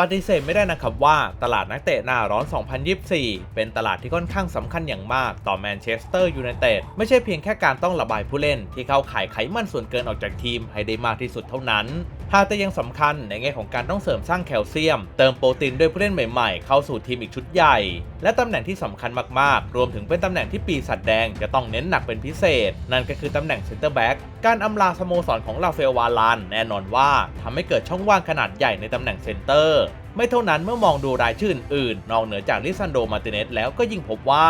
ปฏิเสธไม่ได้นะครับว่าตลาดนักเตะหน้าร้อน 2024 เป็นตลาดที่ค่อนข้างสำคัญอย่างมากต่อแมนเชสเตอร์ยูไนเต็ดไม่ใช่เพียงแค่การต้องระบายผู้เล่นที่เข้าขายไขมันส่วนเกินออกจากทีมให้ได้มากที่สุดเท่านั้นหากแต่ยังสำคัญในแง่ของการต้องเสริมสร้างแคลเซียม เติมโปรตีนด้วยผู้เล่นใหม่ๆ เข้าสู่ทีมอีกชุดใหญ่ และตำแหน่งที่สำคัญมากๆ รวมถึงเป็นตำแหน่งที่ปีศาจแดงจะต้องเน้นหนักเป็นพิเศษ นั่นก็คือตำแหน่งเซนเตอร์แบ็กการอำลาสโมสรของลาเฟลวาลานแน่นอนว่าทำให้เกิดช่องว่างขนาดใหญ่ในตำแหน่งเซนเตอร์ ไม่เท่านั้นเมื่อมองดูรายชื่ออื่นๆนอกเหนือจากลิซันโดมาร์ติเนสแล้วก็ยิ่งพบว่า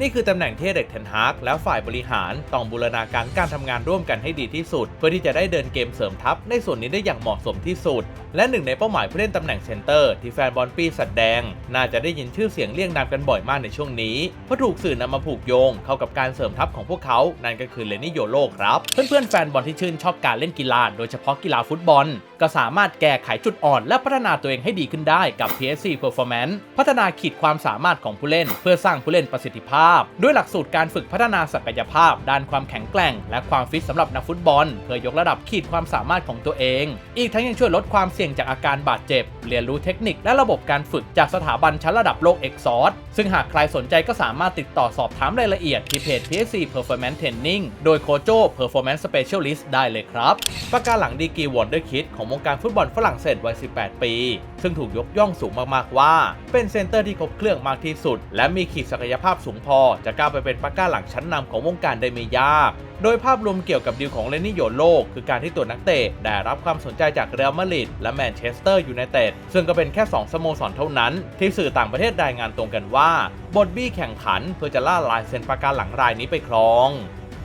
นี่คือตำแหน่งที่เด็กเทนฮากแล้วฝ่ายบริหารต้องบูรณาการการทำงานร่วมกันให้ดีที่สุด เพื่อที่จะได้เดินเกมเสริมทัพในส่วนนี้ได้อย่างเหมาะสมที่สุด และหนึ่งในเป้าหมายผู้เล่นตำแหน่งเซนเตอร์ที่แฟนบอลปีสัดแดง น่าจะได้ยินชื่อเสียงเรียกนามกันบ่อยมากในช่วงนี้เพราะถูกสื่อนำมาผูกโยง เข้ากับการเสริมทัพของพวกเขานั่นก็คือเลนิโยโลครับเพื่อนๆแฟนบอลที่ชื่นชอบการเล่นกีฬาโดยเฉพาะกีฬาฟุตบอล ก็สามารถแก้ไขจุดอ่อน และพัฒนาตัวเองให้ดีขึ้นได้กับ PSC Performance พัฒนาขีดความสามารถของผู้เล่น เพื่อสร้างผู้เล่นประสิทธิภาพด้วยหลักสูตรการฝึกพัฒนาศักยภาพ ด้านความแข็งแกร่ง และความฟิตสำหรับนักฟุตบอล เพื่อยกระดับขีดความสามารถของตัวเอง อีกทั้งยังช่วยลดความเสี่ยงจากอาการบาดเจ็บ เรียนรู้เทคนิคและระบบการฝึกจากสถาบันชั้นระดับโลกเอกซอร์ซึ่งหากใครสนใจก็สามารถติดต่อสอบถามรายละเอียดที่เพจ PSC Performance Training โดยโคโจ Performance Specialist ได้เลยครับประกาศหลังดีกีวอนเดอร์คิดของวงการฟุตบอลฝรั่งเศสวัย 18 ปี ซึ่งถูกยกย่องสูงมากๆว่า เป็นเซนเตอร์ที่ครบเครื่องมากที่สุด และมีขีดศักยภาพสูงพอจะก้าวไปเป็นปากกาหลังชั้นนำของวงการได้ไม่ยาก โดยภาพรวมเกี่ยวกับดีลของเลนนี่โยโลก คือการที่ตัวนักเตะได้รับความสนใจจากเรอัลมาดริดและแมนเชสเตอร์ยูไนเต็ดซึ่งก็เป็นแค่ 2สโมสรเท่านั้น ที่สื่อต่างประเทศรายงานตรงกันว่าบอดบี้แข่งขันเพื่อจะล่าลายเซ็นปากกาหลังรายนี้ไปครอง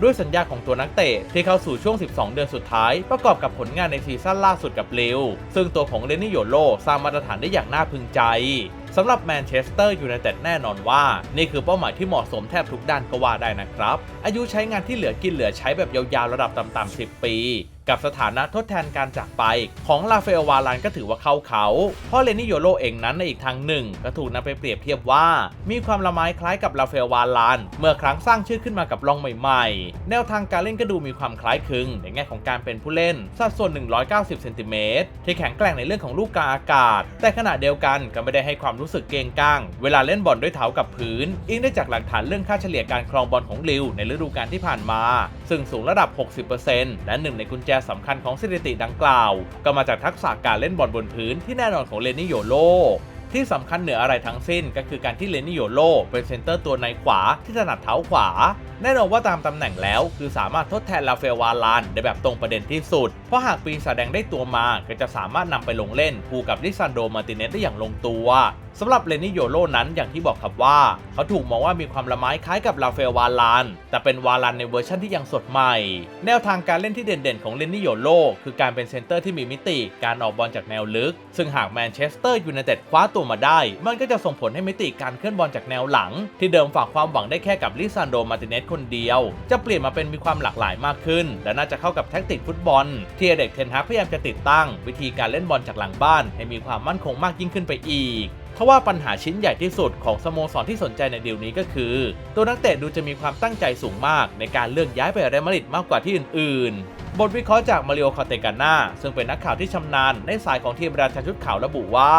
ด้วยสัญญาของตัวนักเตะที่เข้าสู่ช่วง 12 เดือนสุดท้าย ประกอบกับผลงานในซีซั่นล่าสุดกับลิวซึ่งตัวของเลนิโยโลสร้างมาตรฐานได้อย่างน่าพึงใจ สำหรับแมนเชสเตอร์ยูไนเต็ดแน่นอนว่า นี่คือเป้าหมายที่เหมาะสมแทบทุกด้านก็ว่าได้นะครับ อายุใช้งานที่เหลือกินเหลือใช้แบบยาวๆระดับต่ำๆ10 ปี กับสถานะทดแทนการจากไปของลาเฟลวาลานก็ถือว่าเข้าเขา เพราะเลนิโยโลเองนั้นในอีกทางหนึ่ง ก็ถูกนำไปเปรียบเทียบว่า มีความละไม้คล้ายกับลาเฟลวาลานเมื่อครั้งสร้างชื่อขึ้นมากับลองใหม่ๆ แนวทางการเล่นก็ดูมีความคล้ายคลึงในแง่ของการเป็นผู้เล่นสัดส่วน 190 เซนติเมตรที่แข็งแกร่งในเรื่องของลูกกาอากาศ แต่ขณะเดียวกันก็ไม่ได้ให้ความรู้สึกเกรงก้าง เวลาเล่นบอลด้วยเท้ากับพื้นอิงได้จากหลักฐานเรื่องค่าเฉลี่ยการครองบอลของลิวในฤดูกาลที่ผ่านมา ซึ่งสูงระดับ 60%และหนึ่งในกุญแจสำคัญของสถิติดังกล่าว ก็มาจากทักษะการเล่นบอลบนพื้นที่แน่นอนของเลนิโยโลที่สำคัญเหนืออะไรทั้งสิ้นก็คือการที่เลนิโยโลเป็นเซนเตอร์ตัวในขวาที่ถนัดเท้าขวา แน่นอนว่าตามตำแหน่งแล้ว คือสามารถทดแทนลาเฟวาลานได้แบบตรงประเด็นที่สุด เพราะหากปีศาจแดงได้ตัวมาก็จะสามารถนำไปลงเล่นคู่กับลิซันโดมาร์ติเนสได้อย่างลงตัว สำหรับเลนิโยโลนั้นอย่างที่บอกครับว่า เขาถูกมองว่ามีความละไม้คล้ายกับลาเฟลวาลาน แต่เป็นวาลานในเวอร์ชันที่ยังสดใหม่ แนวทางการเล่นที่เด่นๆ ของเลนิโยโลคือการเป็นเซนเตอร์ที่มีมิติการออกบอลจากแนวลึก ซึ่งหากแมนเชสเตอร์ยูไนเต็ดคว้าตัวมาได้ มันก็จะส่งผลให้มิติการเคลื่อนบอลจากแนวหลัง ที่เดิมฝากความหวังได้แค่กับลิซานโดมาร์ติเนสคนเดียว จะเปลี่ยนมาเป็นมีความหลากหลายมากขึ้น และน่าจะเข้ากับแท็กติกฟุตบอล ที่เด็กเทนฮากพยายามจะติดตั้ง วิธีการเล่นบอลจากหลังบ้าน ให้มีความมั่นคงมากยิ่งขึ้นไปอีก ทว่าปัญหาชิ้นใหญ่ที่สุดของสโมสรที่สนใจในดีลนี้ก็คือ ตัวนักเตะดูจะมีความตั้งใจสูงมากในการเลือกย้ายไปเรอัลมาดริดมากกว่าที่อื่นๆ บทวิเคราะห์จากมาริโอคาเตกาน่าซึ่งเป็นนักข่าวที่ชำนาญในสายของทีมราชาชุดขาวระบุว่า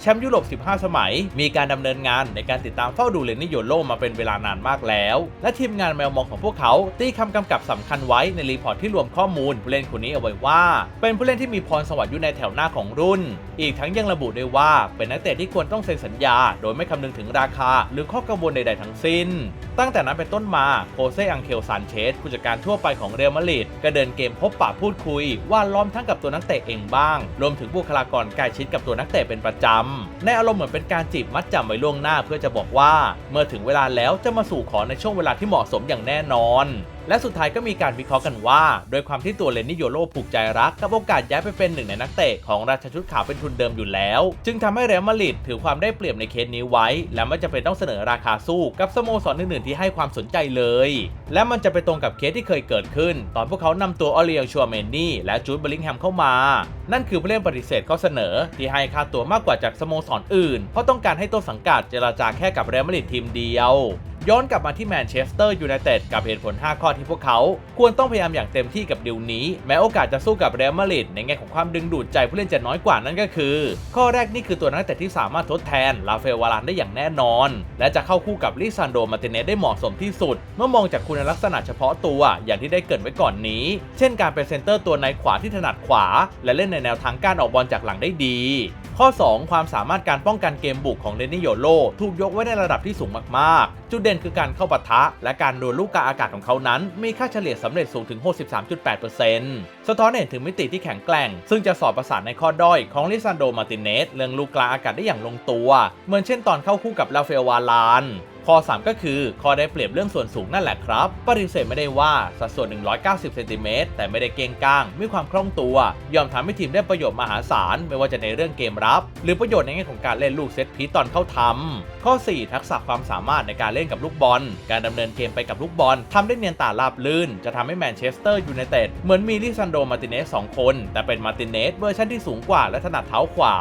แชมป์ยุโรป 15 สมัย มีการดำเนินงานในการติดตามเฝ้าดูเลนิโยโลมาเป็นเวลานานมากแล้ว และทีมงานแมวมองของพวกเขา ตีคำกำกับสำคัญไว้ในรีพอร์ตที่รวมข้อมูลผู้เล่นคนนี้เอาไว้ว่า เป็นผู้เล่นที่มีพรสวรรค์อยู่ในแถวหน้าของรุ่น อีกทั้งยังระบุด้วยว่าเป็นนักเตะที่ควรต้องเซ็นสัญญา โดยไม่คำนึงถึงราคา หรือข้อกังวลใด ๆ ทั้งสิ้น ตั้งแต่นั้นเป็นต้นมาโคเซอังเคลซานเชสผู้จัดการทั่วไปของเรอัลมาดริดก็เดินเกมพบปะพูดคุย ว่าล้อมทั้งกับตัวนักเตะเองบ้าง รวมถึงบุคลากรใกล้ชิดกับตัวนักเตะเป็นประจำในอารมณ์เหมือนเป็นการจีบมัดจำไว้ล่วงหน้าเพื่อจะบอกว่า เมื่อถึงเวลาแล้วจะมาสู่ขอในช่วงเวลาที่เหมาะสมอย่างแน่นอนและสุดท้ายก็มีการวิเคราะห์กันว่า โดยความที่ตัวเลนนิโยโลผูกใจรัก กับโอกาสย้ายไปเป็นหนึ่งในนักเตะของราชชุดขาวเป็นทุนเดิมอยู่แล้ว จึงทำให้เรอัลมาดริดถือความได้เปรียบในเคสนี้ไว้ และไม่จำเป็นต้องเสนอราคาสู้กับสโมสรอื่นๆที่ให้ความสนใจเลย และมันจะไปตรงกับเคสที่เคยเกิดขึ้น ตอนพวกเขานำตัวออเลียชัวเมนนี่และจูดเบลลิงแฮมเข้ามา นั่นคือผู้เล่นปฏิเสธข้อเสนอ ที่ให้ค่าตัวมากกว่าจากสโมสรอื่น เพราะต้องการให้ต้นสังกัดเจราจาแค่กับเรอัลมาดริดทีมเดียว ย้อนกลับมาที่แมนเชสเตอร์ยูไนเต็ดกับเหตุผล 5 ข้อที่พวกเขา ควรต้องพยายามอย่างเต็มที่กับดิวนี้ แม้โอกาสจะสู้กับเรอัลมาดริดในแง่ของความดึงดูดใจผู้เล่นจะน้อยกว่านั่นก็คือ ข้อแรกนี่คือตัวนักเตะที่สามารถทดแทนลาเฟลวารานได้อย่างแน่นอน และจะเข้าคู่กับลิซานโดมาร์ติเนสได้เหมาะสมที่สุด เมื่อมองจากคุณลักษณะเฉพาะตัวอย่างที่ได้เกิดไว้ก่อนนี้ เช่นการเป็นเซนเตอร์ตัวในขวาที่ถนัดขวา และเล่นในแนวทางการออกบอลจากหลังได้ดี ข้อ 2 ความสามารถการป้องกันเกมบุกของเดนนิโยโลถูกยกไว้ในระดับที่สูงมากๆ จุดเด่นคือการเข้าปะทะ และการโดนลูกกาอากาศของเขานั้น มีค่าเฉลี่ยสำเร็จสูงถึง 63.8%สะท้อนเห็นถึงมิติที่แข็งแกร่ง ซึ่งจะสอบประสานในข้อด้อยของลิซานโดมาร์ติเนสเรื่องลูกกลางอากาศได้อย่างลงตัว เหมือนเช่นตอนเข้าคู่กับลาเฟลวาลาน ข้อ 3 ก็คือข้อได้เปรียบเรื่องส่วนสูงนั่นแหละครับ ปฏิเสธไม่ได้ว่าสัดส่วน 190เซนติเมตรแต่ไม่ได้เก่งก้าง มีความคล่องตัว ยอมทำให้ทีมได้ประโยชน์มหาศาล ไม่ว่าจะในเรื่องเกมรับ หรือประโยชน์ในแง่ของการเล่นลูกเซตพีตอนเข้าทำข้อ 4 ทักษะความสามารถในการเล่นกับลูกบอล การดำเนินเกมไปกับลูกบอลทำได้เนียนตาราบลื่น จะทำให้แมนเชสเตอร์ยูไนเต็ดเหมือนมีลิซันโดมาร์ติเนสสองคน แต่เป็นมาร์ติเนสเวอร์ชันที่สูงกว่าและถนัดเท้าขวา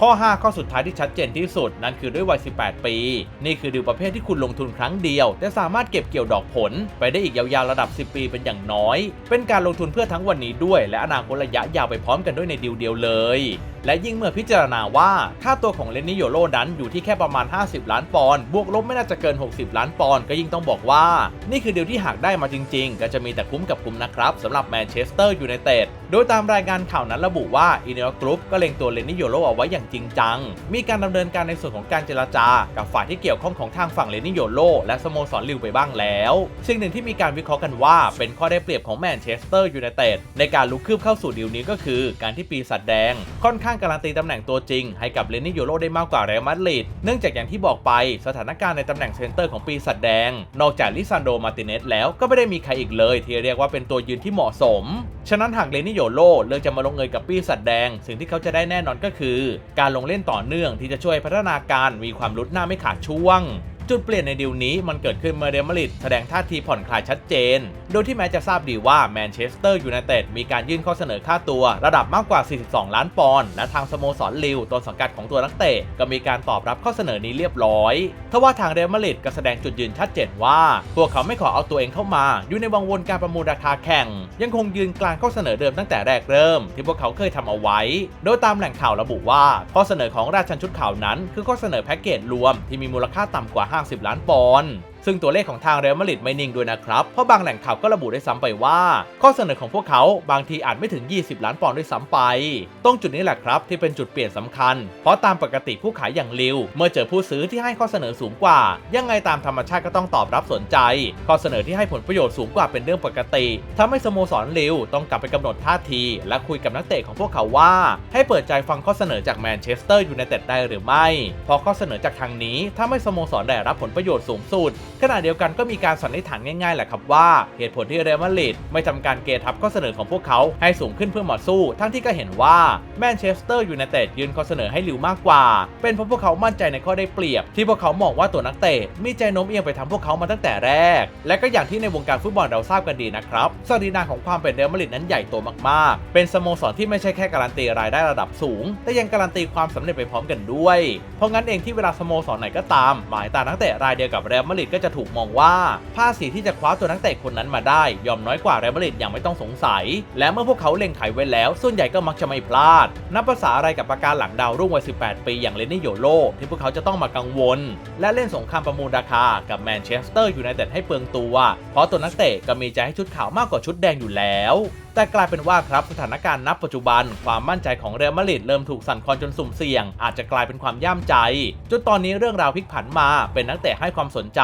ข้อ 5 ข้อสุดท้ายที่ชัดเจนที่สุด นั่นคือด้วยวัย 18 ปี นี่คือดิวประเภทที่คุณลงทุนครั้งเดียว แต่สามารถเก็บเกี่ยวดอกผล ไปได้อีกยาวๆระดับ 10 ปีเป็นอย่างน้อย เป็นการลงทุนเพื่อทั้งวันนี้ด้วย และอนาคตระยะยาวไปพร้อมกันด้วยในดิวเดียวเลยและยิ่งเมื่อพิจารณาว่า ค่าตัวของเลนนิโยโลนั้นอยู่ที่แค่ประมาณ 50 ล้านปอนด์บวกลบไม่น่าจะเกิน 60 ล้านปอนด์ก็ยิ่งต้องบอกว่า นี่คือเดียวที่หากได้มาจริง ๆ ก็จะมีแต่คุ้มกับคุ้มนะครับสำหรับแมนเชสเตอร์ยูไนเต็ดโดยตามรายงานข่าวนั้นระบุว่าอินเนอร์กรุ๊ปก็เล็งตัวเลนนิโยโลเอาไว้อย่างจริงจัง มีการดำเนินการในส่วนของการเจรจา กับฝ่ายที่เกี่ยวข้องของทางฝั่งเลนนิโยโลและสโมสรลิวไปบ้างแล้วสิ่งหนึ่งที่มีการวิเคราะห์กันว่า เป็นข้อได้เปรียบของแมนเชสเตอร์ยูไนเต็ดในการลุกคืบเข้าสู่ดีลนี้ก็คือ การที่ปีศาจแดงค่อนข้างการันตีตำแหน่งตัวจริง ให้กับเลนนิโยโลได้มากกว่าเรอัลมาดริดเนื่องจากอย่างที่บอกไปสถานการณ์ในตำแหน่งเซนเตอร์ของปีศาจแดง นอกจากลิซานโดมาติเนสแล้วก็ไม่ได้มีใครอีกเลย ที่เรียกว่าเป็นตัวยืนที่เหมาะสม ฉะนั้นหากเลนนิโยโลเลือกจะมาลงเอยกับปีศาจแดง สิ่งที่เขาจะได้แน่นอนก็คือ การลงเล่นต่อเนื่องที่จะช่วยพัฒนาการมีความรุดหน้าไม่ขาดช่วง จุดเปลี่ยนในดีลนี้มันเกิดขึ้นเมื่อเรอัลมาดริดแสดงท่าทีผ่อนคลายชัดเจน โดยที่แม้จะทราบดีว่าแมนเชสเตอร์ยูไนเต็ดมีการยื่นข้อเสนอค่าตัวระดับมากกว่า 42 ล้านปอนด์และทางสโมสรลิวต้นสังกัดของตัวนักเตะก็มีการตอบรับข้อเสนอนี้เรียบร้อยทว่าทางเรอัลมาดริดก็แสดงจุดยืนชัดเจนว่า พวกเขาไม่ขอเอาตัวเองเข้ามา อยู่ในวังวนการประมูลราคาแข่ง ยังคงยืนกลางข้อเสนอเดิมตั้งแต่แรกเริ่ม ที่พวกเขาเคยทำเอาไว้ โดยตามแหล่งข่าวระบุว่า ข้อเสนอของราชันชุดข่าวนั้น คือข้อเสนอแพ็กเกจรวมที่มีมูลค่าต่ำกว่าาง 10 ล้านปอนด์ ซึ่งตัวเลขของทางเรอัลมาดริดไม่นิ่งด้วยนะครับ เพราะบางแหล่งข่าวก็ระบุได้ซ้ำไปว่า ข้อเสนอของพวกเขาบางทีอาจไม่ถึง 20 ล้านปอนด์ด้วยซ้ำไป ตรงจุดนี้แหละครับที่เป็นจุดเปลี่ยนสำคัญ เพราะตามปกติผู้ขายอย่างลิว เมื่อเจอผู้ซื้อที่ให้ข้อเสนอสูงกว่า ยังไงตามธรรมชาติก็ต้องตอบรับสนใจ ข้อเสนอที่ให้ผลประโยชน์สูงกว่าเป็นเรื่องปกติทำให้สโมสรลิวต้องกลับไปกำหนดท่าที และคุยกับนักเตะของพวกเขาว่า ให้เปิดใจฟังข้อเสนอจากแมนเชสเตอร์ยูไนเต็ดได้หรือไม่ เพราะข้อเสนอจากทางนี้ทำให้สโมสรได้รับผลประโยชน์สูงสุดขณะเดียวกันก็มีการสันนิษฐานง่ายๆแหละครับว่าเหตุผลที่เรอัลมาดริดไม่ทำการเกทับข้อเสนอของพวกเขาให้สูงขึ้นเพื่อหมาสู้ ทั้งที่ก็เห็นว่าแมนเชสเตอร์ยูไนเต็ดยืนข้อเสนอให้ลิวมากกว่า เป็นเพราะพวกเขามั่นใจในข้อได้เปรียบ ที่พวกเขามองว่าตัวนักเตะมีใจโน้มเอียงไปทำพวกเขามาตั้งแต่แรก และก็อย่างที่ในวงการฟุตบอลเราทราบกันดีนะครับสรีนาของความเป็นเรอัลมาดริดนั้นใหญ่โตมากๆ เป็นสโมสรที่ไม่ใช่แค่การันตีรายได้ระดับสูง แต่ยังการันตีความสำเร็จไปพร้อมกันด้วย เพราะงั้นเองที่เวลาสโมสรไหนก็ตาม หมายตานักเตะรายเดียวกับเรอัลมาดริดก็จะถูกมองว่าภาษีที่จะคว้าตัวนักเตะคนนั้นมาได้ยอมน้อยกว่าแรอัลมาดริดอย่างไม่ต้องสงสัย และเมื่อพวกเขาเล็งไขไว้แล้ว ส่วนใหญ่ก็มักจะไม่พลาด นับภาษาอะไรกับประการหลังดาวรุ่งวัย 18 ปีอย่างเลนนี่โยโลที่พวกเขาจะต้องมากังวล และเล่นสงครามประมูลราคากับแมนเชสเตอร์ยูไนเต็ดให้เปลืองตัว เพราะตัวนักเตะก็มีใจให้ชุดขาวมากกว่าชุดแดงอยู่แล้ว แต่กลายเป็นว่าครับสถานการณ์นับปัจจุบัน ความมั่นใจของเรอัลมาดริดเริ่มถูกสั่นคลอนจนสุ่มเสี่ยง อาจจะกลายเป็นความย่ามใจ จนตอนนี้เรื่องราวพลิกผันมาเป็นนักเตะให้ความสนใจ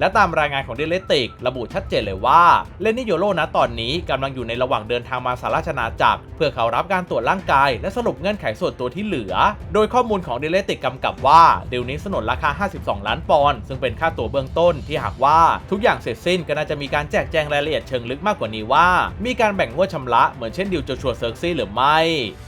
และตามรายงานของเดลติก ระบุชัดเจนเลยว่าเลนนิโยโลนะตอนนี้กำลังอยู่ในระหว่างเดินทางมาสหราชอาจักรเพื่อเขารับการตรวจร่างกาย และสรุปเงื่อนไขส่วนตัวที่เหลือ โดยข้อมูลของเดลติกกำกับว่าเดลนี้สนนราคา 52 ล้านปอนด์ซึ่งเป็นค่าตัวเบื้องต้นที่หากว่า ทุกอย่างเสร็จสิ้นก็น่าจะมีการแจกแจงรายละเอียดเชิงลึกมากกว่านี้ว่า มีการแบ่งวดงวดชำระเหมือนเช่นดิวโจชัวเซิร์กซี่หรือไม่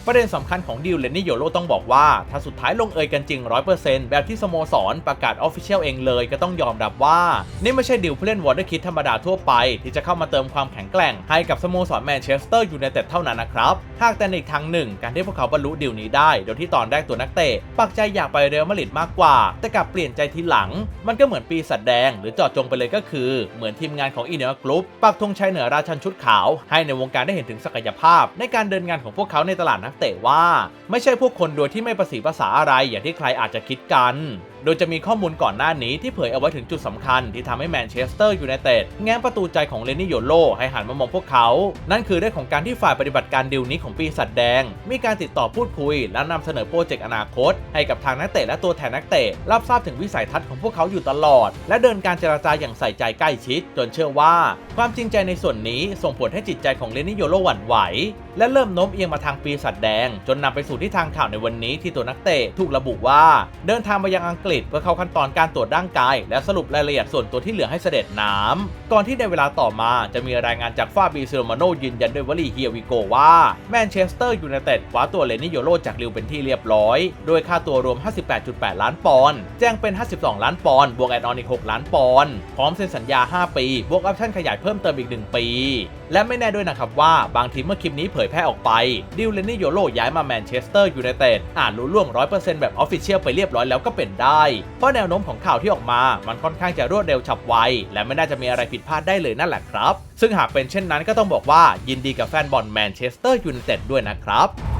ประเด็นสำคัญของดิวเลนนี่โยโรต้องบอกว่า ถ้าสุดท้ายลงเอยกันจริง 100%แบบที่สโมสรประกาศออฟฟิเชียลเองเลยก็ต้องยอมรับว่า นี่ไม่ใช่ดิวผู้เล่นวอเตอร์คิดธรรมดาทั่วไป ที่จะเข้ามาเติมความแข็งแกร่งให้กับสโมสรแมนเชสเตอร์ยูไนเต็ดเท่านั้นนะครับหากแต่ในอีกทางหนึ่ง การที่พวกเขาบรรลุดิวนี้ได้ โดยที่ตอนแรกตัวนักเตะปักใจอยากไปเรอัลมาดริดมากกว่า แต่กลับเปลี่ยนใจทีหลัง มันก็เหมือนปีศาจแดง หรือจอดจงไปเลยก็คือ เหมือนทีมงานของอีเนอร์กรุ๊ปปักธงชัยเหนือราชันชุดขาวให้ในวงการได้เห็นถึงศักยภาพ ในการเดินงานของพวกเขาในตลาดนักเตะว่า ไม่ใช่พวกคนโดยที่ไม่ประสีภาษาอะไรอย่างที่ใครอาจจะคิดกัน โดยจะมีข้อมูลก่อนหน้านี้ที่เผยเอาไว้ถึงจุดสำคัญที่ทำให้แมนเชสเตอร์ยูไนเต็ดแง้มประตูใจของเลนนี่โยโลให้หันมามองพวกเขา นั่นคือเรื่องของการที่ฝ่ายปฏิบัติการดิวนี้ของปีศาจแดง มีการติดต่อพูดคุย และนำเสนอโปรเจกต์อนาคต ให้กับทางนักเตะและตัวแทนนักเตะรับทราบถึงวิสัยทัศน์ของพวกเขาอยู่ตลอด และเดินการเจรจาอย่างใส่ใจใกล้ชิด จนเชื่อว่า ความจริงใจในส่วนนี้ส่งผลให้จิตใจของเลนนี่โยโลหวั่นไหวและเริ่มโน้มเอียงมาทางปีศาจแดง จนนำไปสู่ที่ทางข่าวในวันนี้ที่ตัวนักเตะถูกระบุว่า เดินทางมายังอังกฤษเพื่อเข้าขั้นตอนการตรวจร่างกาย และสรุปรายละเอียดส่วนตัวที่เหลือให้เสด็จน้ำก่อนที่ในเวลาต่อมาจะมีรายงานจากฟาบีซิโรมาโนยืนยันด้วยวลีเฮียวิโกว่าแมนเชสเตอร์ยูไนเต็ดคว้าตัวเลนิโยโรจากลิวเป็นที่เรียบร้อย โดยค่าตัวรวม 58.8 ล้านปอนด์แจ้งเป็น 52 ล้านปอนด์บวกแอดออนอีก 6 ล้านปอนด์พร้อมเซ็นสัญญา 5 ปี บวกออปชั่นขยายเพิ่มเติมอีก 1 ปี และไม่แน่ด้วยนะครับว่าบางทีเมื่อคลิปนี้เผยแพร่ออกไป ดิวเลนนี่โยโรย้ายมาแมนเชสเตอร์ยูไนเต็ดอาจรู้ล่วง100%แบบออฟฟิเชียลไปเรียบร้อยแล้วก็เป็นได้ เพราะแนวโน้มของข่าวที่ออกมา มันค่อนข้างจะรวดเร็วฉับไว และไม่น่าจะมีอะไรผิดพลาดได้เลยนั่นแหละครับ ซึ่งหากเป็นเช่นนั้นก็ต้องบอกว่ายินดีกับแฟนบอลแมนเชสเตอร์ยูไนเต็ดด้วยนะครับ